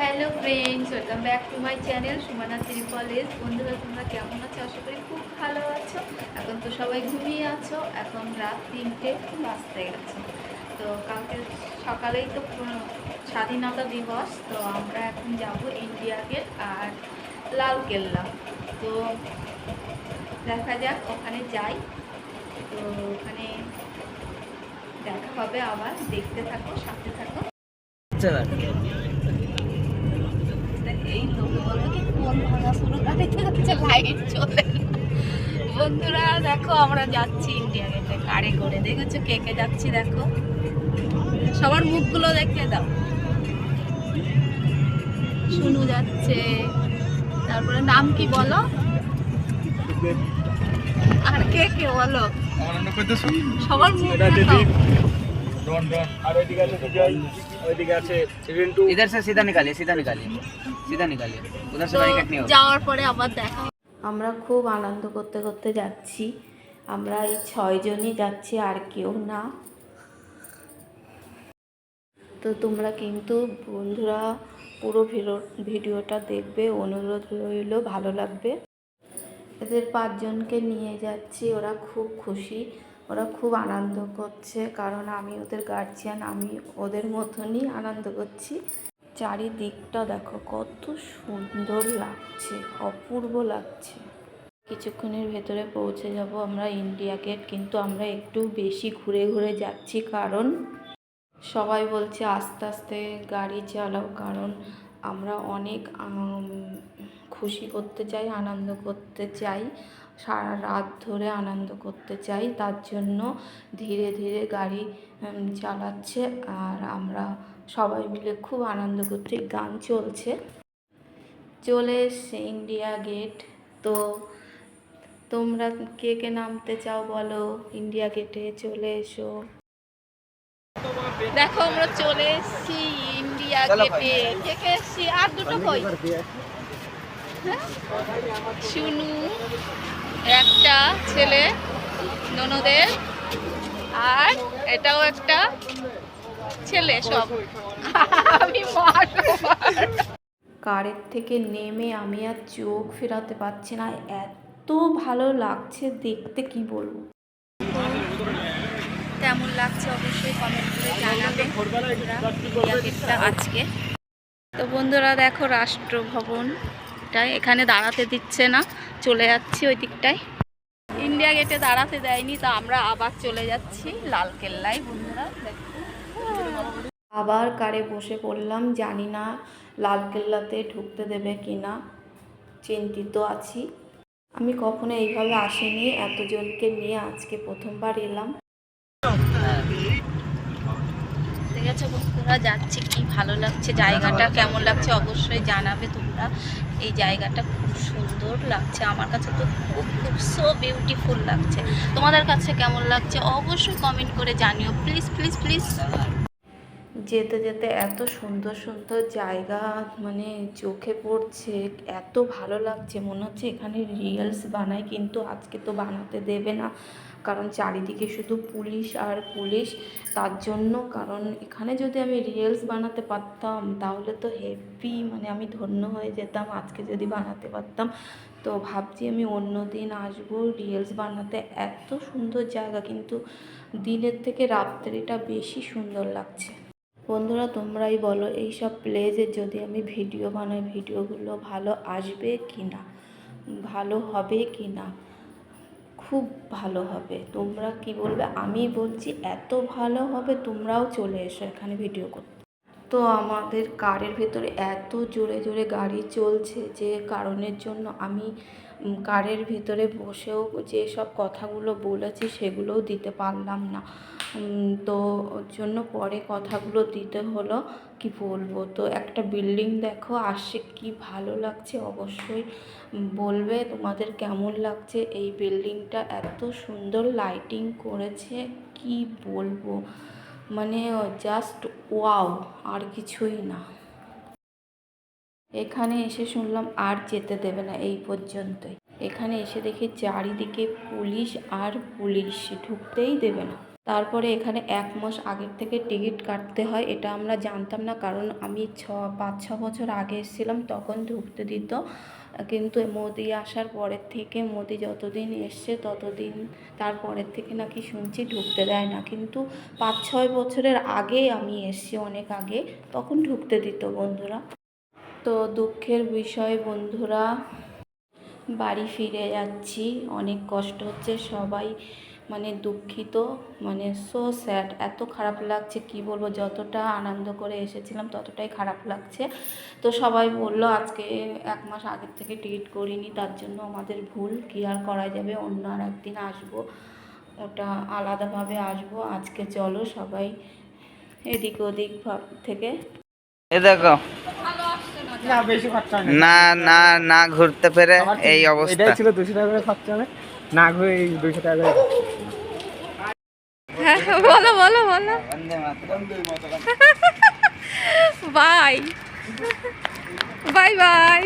Hello friends welcome back to my channel Sumana ত্রিপলেজ বন্ধুরা, তোমরা কেমন আছো? আশা করি খুব ভালো আছো। এখন তো সবাই ঘুমিয়ে আছো। এখন রাত তিনটে বাজতে গেছে। তো কালকে সকালেই তো স্বাধীনতা দিবস। তো আমরা এখন যাব ইন্ডিয়া গেট আর লাল কেল্লা। তো দেখা যাক, ওখানে যাই। তো ওখানে দেখা হবে আবার। দেখতে থাকো, সাথে থাকো। এই তো বলো কি কোন ভাঙা শুরু গাড়িতে যাচ্ছে লাইট চলে। বন্ধুরা দেখো আমরা যাচ্ছি ইন্ডিয়া গেটে গাড়ি করে দেখেছ কে কে যাচ্ছি দেখো। সবার মুখগুলো দেখে দাও। শুনু যাচ্ছে। তারপরে নাম কি বলো? আর কে কে বলো? সবার মুখ এটা দেখাও। দিদি ডন ডন আর ওইদিকে আছে বিজয় ওইদিকে আছে রিন্টু इधर से सीधा निकालिए सीधा निकालिए सीधा निकालिए उधर से তো बैरिकेड नहीं होगा যাওয়ার পরে আবার দেখা আমরা খুব আনন্দ করতে করতে যাচ্ছি আমরা এই ছয়জনই যাচ্ছি আর কেউ না তো তোমরা কিন্তু বন্ধুরা পুরো ভিডিও ভিডিওটা দেখবে অনুরোধ রইল ভালো লাগবে এদের পাঁচজনকে নিয়ে যাচ্ছি ওরা খুব খুশি ওরা খুব আনন্দ করছে, কারণ আমি ওদের গার্জিয়ান আমি ওদের মতনই আনন্দ করছি। চারিদিকটা দেখো কত সুন্দর লাগছে, অপূর্ব লাগছে। কিছুক্ষণের ভেতরে পৌঁছে যাব আমরা ইন্ডিয়া গেট কিন্তু আমরা একটু বেশি ঘুরে ঘুরে যাচ্ছি, কারণ সবাই বলছে আস্তে আস্তে গাড়ি চালাও, কারণ আমরা অনেক খুশি করতে চাই, আনন্দ করতে চাই। সারা রাত ধরে আনন্দ করতে চাই তার জন্য ধীরে ধীরে গাড়ি চালাচ্ছে আর আমরা সবাই মিলে খুব আনন্দ করছি গান চলছে। চলে এসছে ইন্ডিয়া গেট। তো তোমরা কে কে নামতে চাও বলো? ইন্ডিয়া গেটে চলে এসো। দেখো আমরা চলে এসেছি ইন্ডিয়া গেটে। কে কে এসছি? আর দুটো কই? হ্যাঁ? শুনু। একটা ছেলে ননদের আর এটাও একটা ছেলে সব। আমি কারের থেকে নেমে আমি আর চোখ ফেরাতে পারছি না। এত ভালো লাগছে দেখতে কি বলব? কেমন লাগছে অবশ্যই কমেন্ট করে জানাবে ইন্ডিয়া আজকে। তো বন্ধুরা দেখো রাষ্ট্রভবনটায় এখানে দাঁড়াতে দিচ্ছে না। চলে যাচ্ছি ওই দিকটায়। ইন্ডিয়া গেটে দাঁড়াতে দেয়নি, তো আমরা আবার চলে যাচ্ছি লাল কেল্লাই বন্ধুরা আবার কারে বসে পড়লাম, জানি না লাল কেল্লাতে ঢুকতে দেবে কি না চিন্তিত আছি। আমি কখনো এইভাবে আসিনি, এতজনকে নিয়ে আজকে প্রথমবার এলাম। আছে বন্ধুরা যাচ্ছে কি ভালো লাগছে জায়গাটা কেমন লাগছে অবশ্যই জানাবে তোমরা। এই জায়গাটা খুব সুন্দর লাগছে আমার কাছে তো খুব খুব সো বিউটিফুল লাগছে। তোমাদের কাছে কেমন লাগছে অবশ্যই কমেন্ট করে জানিও। প্লিজ প্লিজ প্লিজ যেতে যেতে এত সুন্দর সুন্দর জায়গা মানে চোখে পড়ছে, এত ভালো লাগছে। মনে হচ্ছে এখানে রিলস বানায় কিন্তু আজকে তো বানাতে দেবে না। কারণ চারিদিকে শুধু পুলিশ আর পুলিশ। তার জন্য কারণ এখানে যদি আমি রিলস বানাতে পারতাম, তাহলে তো হেভি মানে আমি ধন্য হয়ে যেতাম। আজকে যদি বানাতে পারতাম, তো ভাবছি আমি অন্য দিন আসব রিলস বানাতে। এত সুন্দর জায়গা, কিন্তু দিনের থেকে রাত্রিটা বেশি সুন্দর লাগছে। বন্ধুরা, তোমরাই বলো এই সব যদি আমি ভিডিও বানাই ভিডিওগুলো ভালো আসবে কি না? ভালো হবে কি না? খুব ভালো হবে। তোমরা কি বলবে? আমি বলছি এত ভালো হবে, তোমরাও চলে এসো এখানে ভিডিও করতে। তো আমাদের কারের ভেতরে এত জোরে জোরে গাড়ি চলছে যে কারণের জন্য আমি কারের ভিতরে বসেও যে সব কথাগুলো বলেছি সেগুলোও দিতে পারলাম না। তো ওর জন্য পরে কথাগুলো দিতে হলো, কি বলব? তো একটা বিল্ডিং দেখো, আসছে কি ভালো লাগছে অবশ্যই বলবে তোমাদের কেমন লাগছে এই বিল্ডিংটা, এত সুন্দর লাইটিং করেছে, কি বলব? মানে জাস্ট ওয়াও আর কিছুই না। এখানে এসে শুনলাম আর যেতে দেবে না এই পর্যন্তই। এখানে এসে দেখি চারিদিকে পুলিশ আর পুলিশ, ঢুকতেই দেবে না। তারপরে এখানে এক মাস আগের থেকে টিকিট কাটতে হয়, এটা আমরা জানতাম না, কারণ আমি ছ, পাঁচ, ছ বছর আগে এসেছিলাম, তখন ঢুকতে দিত। কিন্তু মোদি আসার পরের থেকে, মোদি যতদিন এসছে ততদিন তারপরের থেকে নাকি শুনছি ঢুকতে দেয় না। কিন্তু পাঁচ, ছয় বছরের আগে আমি এসছি অনেক আগে, তখন ঢুকতে দিত বন্ধুরা। তো দুঃখের বিষয়, বন্ধুরা। বাড়ি ফিরে যাচ্ছি। অনেক কষ্ট হচ্ছে, সবাই মানে দুঃখিত মানে সো স্যাড এত খারাপ লাগছে, কি বলব, যতটা আনন্দ করে এসেছিলাম, ততটাই খারাপ লাগছে। তো সবাই বলল, আজকে এক মাস আগের থেকে টিকিট করিনি, তার জন্য আমাদের ভুল। কি আর করা যাবে? অন্য আর একদিন আসব। ওটা আলাদাভাবে আসব। আজকে চলো সবাই এদিক ওদিক থেকে। এ দেখো না বেশি খরচা নেই না। না না ঘুরতে পেরে এই অবস্থা। এটাই ছিল 200 টাকা করে খরচা হবে। না ঘুরে এই দুশো টাকা করে। হ্যাঁ বলো বলো বলো। বাই। Bye bye.